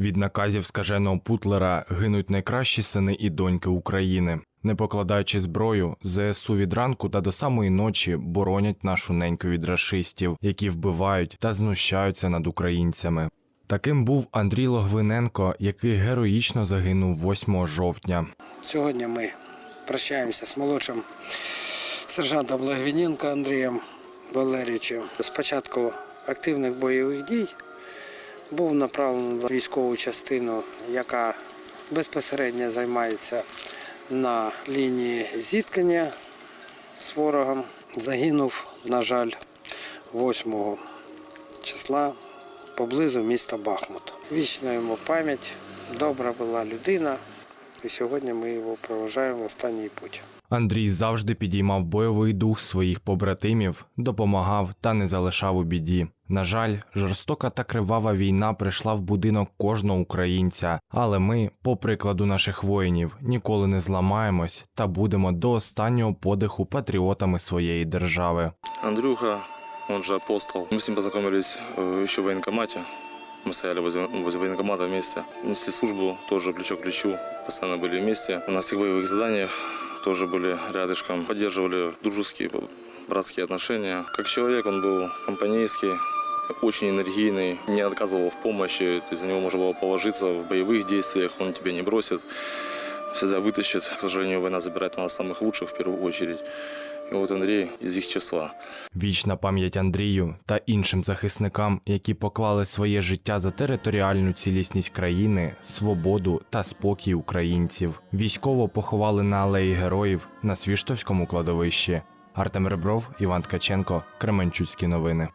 Від наказів скаженого Путлера гинуть найкращі сини і доньки України. Не покладаючи зброю, ЗСУ від ранку та до самої ночі боронять нашу неньку від рашистів, які вбивають та знущаються над українцями. Таким був Андрій Логвиненко, який героїчно загинув 8 жовтня. Сьогодні ми прощаємося з молодшим сержантом Логвіненко Андрієм Валерійовичем. З початку активних бойових дій був направлений в військову частину, яка безпосередньо займається на лінії зіткнення з ворогом. Загинув, на жаль, 8 числа поблизу міста Бахмут. Вічна йому пам'ять, добра була людина, і сьогодні ми його проважаємо в останній путь. Андрій завжди підіймав бойовий дух своїх побратимів, допомагав та не залишав у біді. На жаль, жорстока та кривава війна прийшла в будинок кожного українця, але ми, по прикладу наших воїнів, ніколи не зламаємось та будемо до останнього подиху патріотами своєї держави. Андрюха, он же апостол. Мы с ним познакомились э, еще в военкомате. Мы стояли возле, возле военкомата вместе. Несли службу тоже плечо к плечу. Постоянно были вместе. На всех боевых заданиях тоже были рядышком. Поддерживали дружеские, братские отношения. Как человек он был компанейский, очень энергийный, не отказывал в помощи. То есть за него можно было положиться в боевых действиях, он тебя не бросит. Всегда вытащит. К сожалению, война забирает у нас самых лучших в первую очередь. И от Андрій із їх числа. Вічна пам'ять Андрію та іншим захисникам, які поклали своє життя за територіальну цілісність країни, свободу та спокій українців. Військово поховали на алеї героїв на Свіштовському кладовищі. Артем Ребров, Іван Ткаченко, Кременчуцькі новини.